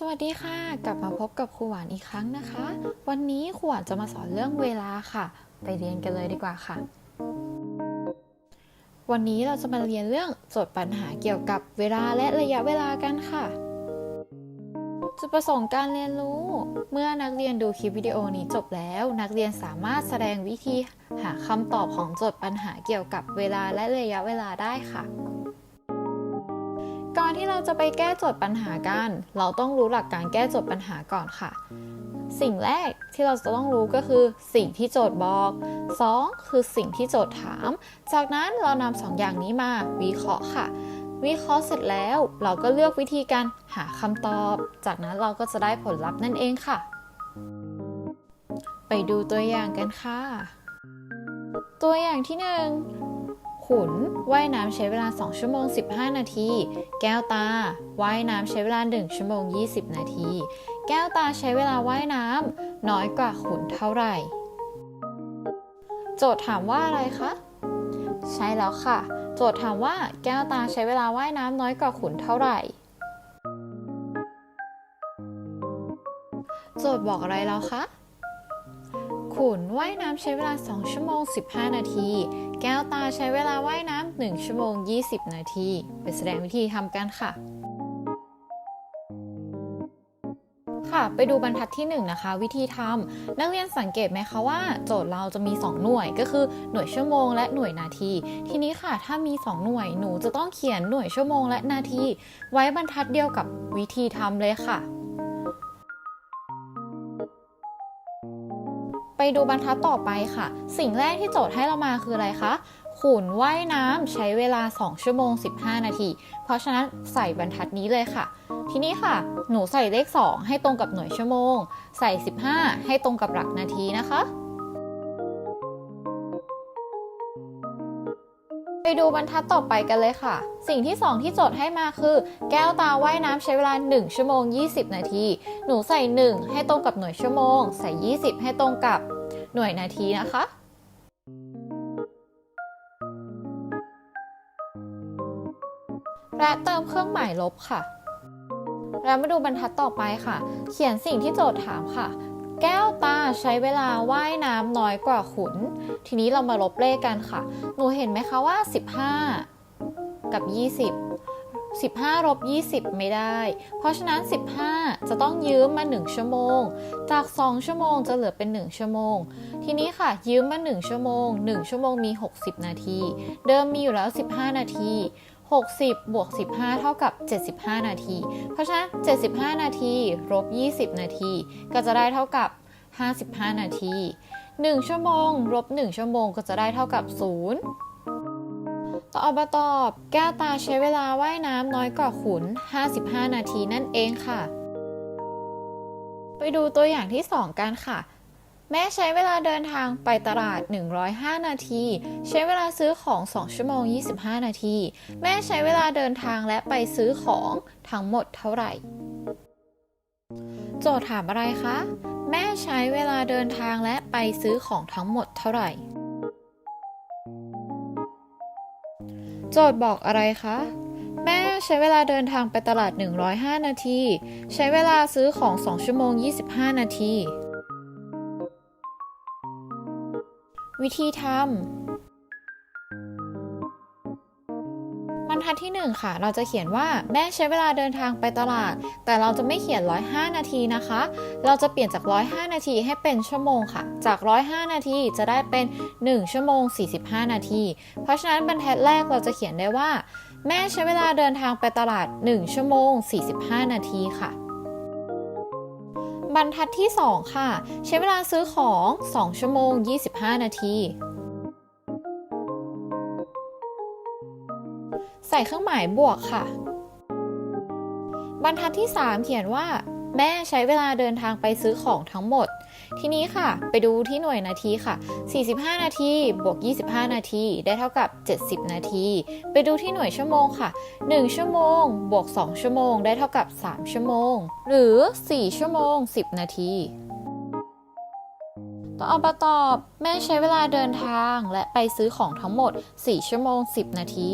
สวัสดีค่ะ กลับมาพบกับครูหวานอีกครั้งนะคะ วันนี้ครูหวานจะมาสอนเรื่องเวลาค่ะ ไปเรียนกันเลยดีกว่าค่ะ วันนี้เราจะมาเรียนเรื่องโจทย์ปัญหาเกี่ยวกับเวลาและระยะเวลากันค่ะจุดประสงค์การเรียนรู้ เมื่อนักเรียนดูคลิปวิดีโอนี้จบแล้ว นักเรียนสามารถแสดงวิธีหาคำตอบของโจทย์ปัญหาเกี่ยวกับเวลาและระยะเวลาได้ค่ะ ก่อนที่เราจะไปแก้โจทย์ปัญหากัน เราต้องรู้หลักการแก้โจทย์ปัญหาก่อนค่ะ สิ่งแรกที่เราจะต้องรู้ก็คือสิ่งที่โจทย์บอก 2. คือสิ่งที่โจทย์ถาม จากนั้นเรานำสองอย่างนี้มาวิเคราะห์ค่ะ วิเคราะห์เสร็จแล้วเราก็เลือกวิธีการหาคำตอบ จากนั้นเราก็จะได้ผลลัพธ์นั่นเองค่ะ ไปดูตัวอย่างกันค่ะ ตัวอย่างที่หนึ่ง ขุนว่ายน้ำใช้เวลา 2 ชั่วโมง 15 นาที แก้วตาว่ายน้ำใช้เวลา 1 ชั่วโมง 20 นาที แก้วตาใช้เวลาว่ายน้ำน้อยกว่าขุนเท่าไหร่ โจทย์ถามว่าอะไรคะ ใช่แล้วค่ะ โจทย์ถามว่าแก้วตาใช้เวลาว่ายน้ำน้อยกว่าขุนเท่าไหร่ โจทย์บอกอะไรแล้วคะ ขุนว่ายน้ำใช้เวลา 2 ชั่วโมง 15 นาที แก้วตาใช้เวลาว่ายน้ำ 1 ชั่วโมง 20 นาที ไปแสดงวิธีทำกันค่ะ ค่ะ ไปดูบรรทัดที่ 1 นะคะ วิธีทำนักเรียนสังเกตไหมคะว่า โจทย์เราจะมี 2 หน่วยก็คือหน่วยชั่วโมงและหน่วยนาที ทีนี้ค่ะ ถ้ามี 2 หน่วยหนูจะต้องเขียนหน่วยชั่วโมงและนาที ไว้บรรทัดเดียวกับวิธีทำเลยค่ะ ไปดูบรรทัดต่อไปค่ะ สิ่งแรกที่โจทย์ให้เรามาคืออะไรคะขุนว่ายน้ำใช้เวลา 2 ชั่วโมง 15 นาที เพราะฉะนั้นใส่บรรทัดนี้เลยค่ะ ทีนี้ค่ะ หนูใส่เลข 2 ให้ตรงกับหน่วยชั่วโมง ใส่ 15 ให้ตรงกับหลักนาทีนะคะ ดูบรรทัดต่อไปกันเลยค่ะ สิ่งที่ 2 ที่โจทย์ให้มาคือ แก้วตาว่ายน้ำใช้เวลา 1 ชั่วโมง 20 นาที หนูใส่ 1 ให้ตรงกับหน่วยชั่วโมง ใส่ 20 ให้ตรงกับหน่วยนาทีนะคะและเติมเครื่องหมายลบค่ะ แล้วมาดูบรรทัดต่อไปค่ะ เขียนสิ่งที่โจทย์ถามค่ะ แก้วตาใช้เวลาว่ายน้ำน้อยกว่าขุน ทีนี้เรามาลบเลขกันค่ะ หนูเห็นไหมคะว่า 15 กับ 20 15ลบ20 ไม่ได้ เพราะฉะนั้น 15 จะต้องยืมมา 1 ชั่วโมง จาก 2 ชั่วโมงจะเหลือเป็น 1 ชั่วโมง ทีนี้ค่ะ ยืมมา 1 ชั่วโมง 1 ชั่วโมงมี 60 นาที เดิมมีอยู่แล้ว 15 นาที 60 บวก 15 เท่ากับ 75 นาที เพราะฉะนั้น 75 นาทีลบ20 นาที ก็จะได้เท่ากับ 55 นาที 1 ชั่วโมงลบ1ชั่วโมงก็จะได้เท่ากับ 0 ต่ออบตอบ แก้วตาใช้เวลาว่ายน้ำน้อยกว่าขุน 55 นาทีนั่นเองค่ะ ไปดูตัวอย่างที่ 2 กันค่ะ แม่ใช้เวลาเดินทางไปตลาด 105 นาที ใช้เวลาซื้อของ 2 ชั่วโมง 25 นาที แม่ใช้เวลาเดินทางและไปซื้อของทั้งหมดเท่าไหร่ โจทย์ถามอะไรคะ แม่ใช้เวลาเดินทางและไปซื้อของทั้งหมดเท่าไหร่ โจทย์บอกอะไรคะแม่ใช้เวลาเดินทางไปตลาด 105 นาที ใช้เวลาซื้อของ 2 ชั่วโมง 25 นาที วิธีทำบรรทัดที่ 1 ค่ะ เราจะเขียนว่าแม่ใช้เวลาเดินทางไปตลาด แต่เราจะไม่เขียน 105 นาทีนะคะ เราจะเปลี่ยนจาก 105 นาทีให้เป็นชั่วโมงค่ะ จาก 105 นาทีจะได้เป็น 1 ชั่วโมง 45 นาที เพราะฉะนั้นบรรทัดแรกเราจะเขียนได้ว่า แม่ใช้เวลาเดินทางไปตลาด 1 ชั่วโมง 45 นาทีค่ะ บรรทัดที่ 2 ค่ะ ใช้เวลาซื้อของ 2 ชั่วโมง 25 นาที ใส่เครื่องหมายบวกค่ะ บรรทัดที่ 3 เขียนว่า แม่ใช้เวลาเดินทางไปซื้อของทั้งหมด ทีนี้ค่ะ ไปดูที่หน่วยนาทีค่ะ 45 นาทีบวก 25 นาที ได้เท่ากับ 70 นาที ไปดูที่หน่วยชั่วโมงค่ะ 1 ชั่วโมง บวก 2 ชั่วโมง ได้เท่ากับ 3 ชั่วโมง หรือ 4 ชั่วโมง 10 นาทีต่ออบตอบ แม่ใช้เวลาเดินทางและไปซื้อของทั้งหมด 4 ชั่วโมง 10 นาที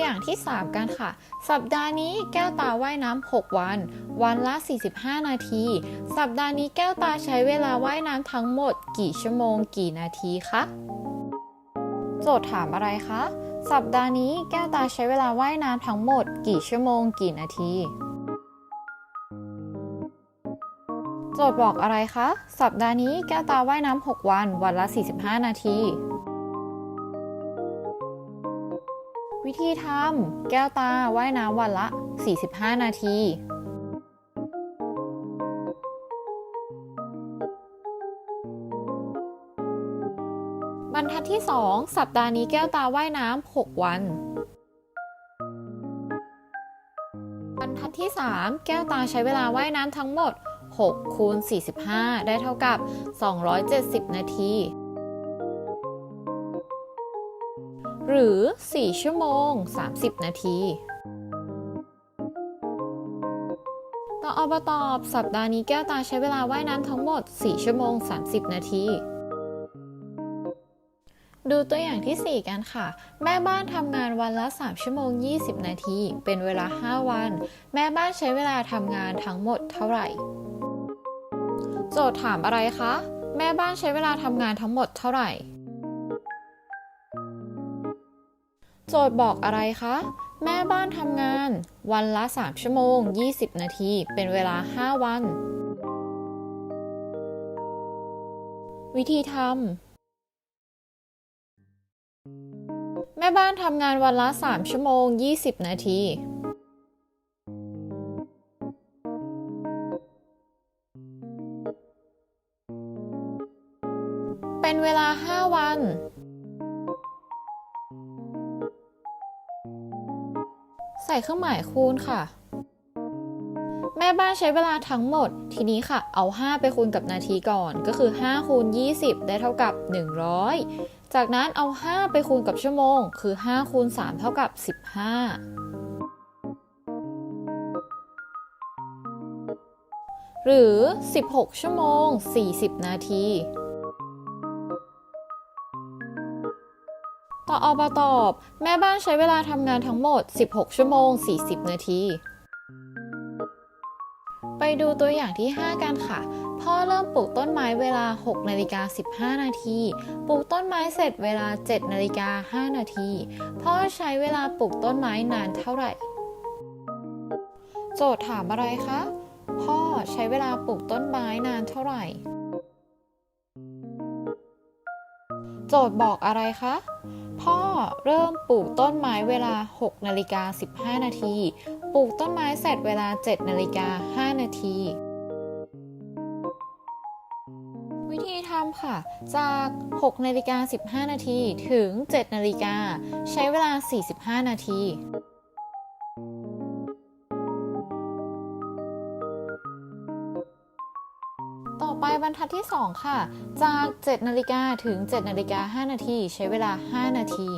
อย่างที่ 3 กันค่ะ สัปดาห์นี้แก้วตาว่ายน้ำ6 วัน วันละ 45 นาที สัปดาห์นี้แก้วตาใช้เวลาว่ายน้ำทั้งหมด กี่ชั่วโมง กี่นาทีคะโจทย์ถามอะไรคะ สัปดาห์นี้แก้วตาใช้เวลาว่ายน้ำทั้งหมด กี่ชั่วโมง กี่นาที โจทย์บอกอะไรคะ สัปดาห์นี้แก้วตาว่ายน้ำ6 วัน วันละ 45 นาที วิธีทำแก้วตาว่ายน้ำวันละ 45 นาทีบรรทัดที่ 2 สัปดาห์นี้แก้วตาว่ายน้ำ 6 วัน บรรทัดที่ 3 แก้วตาใช้เวลาว่ายน้ำทั้งหมด 6 คูณ 45 ได้เท่ากับ 270 นาที หรือ 4 ชั่วโมง 30 นาทีต่ออบตอบสัปดาห์นี้แก้วตาใช้เวลาว่ายน้ำทั้งหมด 4 ชั่วโมง 30 นาที ดูตัวอย่างที่ 4 กันค่ะ แม่บ้านทำงานวันละ 3 ชั่วโมง 20 นาที เป็นเวลา 5 วัน แม่บ้านใช้เวลาทำงานทั้งหมดเท่าไหร่ โจทย์ถามอะไรคะ แม่บ้านใช้เวลาทำงานทั้งหมดเท่าไหร่ โจทย์บอกอะไรคะ แม่บ้านทำงาน วันละ 3 ชั่วโมง 20 นาที เป็นเวลา 5 วัน วิธีทำแม่บ้านทำงานวันละ 3 ชั่วโมง 20 นาทีเป็นเวลา 5 วัน ใส่เครื่องหมายคูณค่ะ แม่บ้านใช้เวลาทั้งหมด ทีนี้ค่ะ เอา 5 ไปคูณกับนาทีก่อน ก็คือ5คูณ20 ได้เท่ากับ 100 จากนั้นเอา 5 ไปคูณกับชั่วโมง คือ5คูณ3เท่ากับ 15หรือ 16 ชั่วโมง 40 นาที ต่ออบตอบ แม่บ้านใช้เวลาทำงานทั้งหมด 16 ชั่วโมง 40 นาที ไปดูตัวอย่างที่ 5 กันค่ะ พ่อเริ่มปลูกต้นไม้เวลา 6 นาฬิกา 15 นาที ปลูกต้นไม้เสร็จเวลา 7 นาฬิกา 5 นาที พ่อใช้เวลาปลูกต้นไม้นานเท่าไหร่ โจทย์ถามอะไรคะ พ่อใช้เวลาปลูกต้นไม้นานเท่าไหร่โจทย์บอกอะไรคะ พ่อเริ่มปลูกต้นไม้เวลา 6 นาฬิกา 15 นาที ปลูกต้นไม้เสร็จเวลา 7 นาฬิกา 5 นาที วิธีทำค่ะ จาก 6 นาฬิกา 15 นาที ถึง 7 นาฬิกา ใช้เวลา 45 นาที บรรทัดที่ 2 ค่ะ จาก 7 นาฬิกาถึง 7 นาฬิกา 5 นาที ใช้เวลา 5 นาที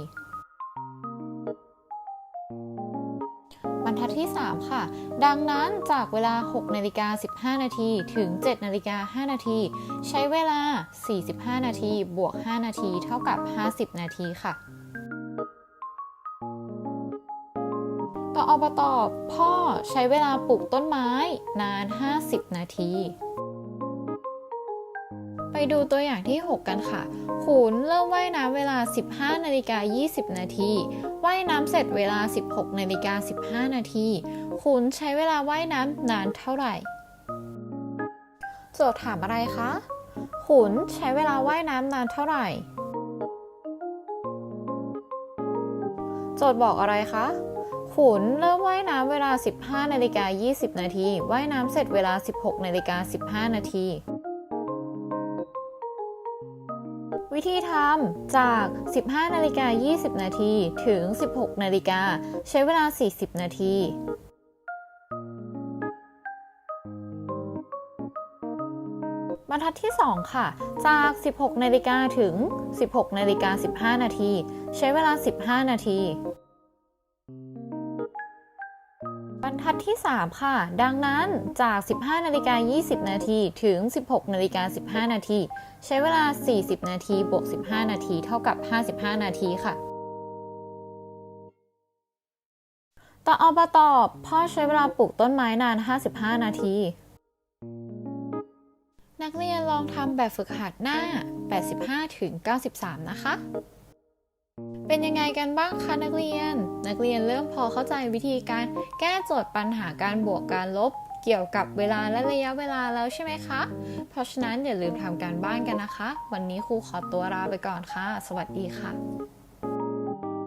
บรรทัดที่ 3 ค่ะ ดังนั้นจากเวลา 6 นาฬิกา 15 นาที ถึง 7 นาฬิกา 5 นาที ใช้เวลา 45 นาที บวก 5 นาที เท่ากับ 50 นาทีค่ะต่ออบตอพ่อใช้เวลาปลูกต้นไม้นาน 50 นาที ดูตัวอย่างที่ 6 กันค่ะ ขุนเริ่มว่ายน้ำเวลา 15นาฬิกา20 นาที ว่ายน้ำเสร็จเวลา 16นาฬิกา15 นาที ขุนใช้เวลาว่ายน้ำนานเท่าไหร่ โจทย์ถามอะไรคะ ขุนใช้เวลาว่ายน้ำนานเท่าไหร่ โจทย์บอกอะไรคะขุนเริ่มว่ายน้ำเวลา 15นาฬิกา20 นาที ว่ายน้ำเสร็จเวลา 16นาฬิกา15 นาที วิธีทำจาก 15นาฬิกา20 นาทีถึง 16นาฬิกาใช้เวลา 40 นาทีบรรทัดที่ 2 ค่ะ จาก 16นาฬิกาถึง 16นาฬิกา15 นาที ใช้เวลา 15 นาที ที่ 3 ค่ะ ดังนั้นจาก 15นาฬิกา20 นาทีถึง 16นาฬิกา15 นาที ใช้เวลา 40 นาทีบวก 15 นาที เท่ากับ 55 นาทีค่ะตาออบตอบพ่อใช้เวลาปลูกต้นไม้นาน 55 นาที นักเรียนลองทำแบบฝึกหัดหน้า 85ถึง93 นะคะ เป็นยังไงกันบ้างคะนักเรียน นักเรียนเริ่มพอเข้าใจวิธีการแก้โจทย์ปัญหาการบวกการลบเกี่ยวกับเวลาและระยะเวลาแล้วใช่ไหมคะ เพราะฉะนั้นอย่าลืมทำการบ้านกันนะคะ วันนี้ครูขอตัวลาไปก่อนค่ะ สวัสดีค่ะ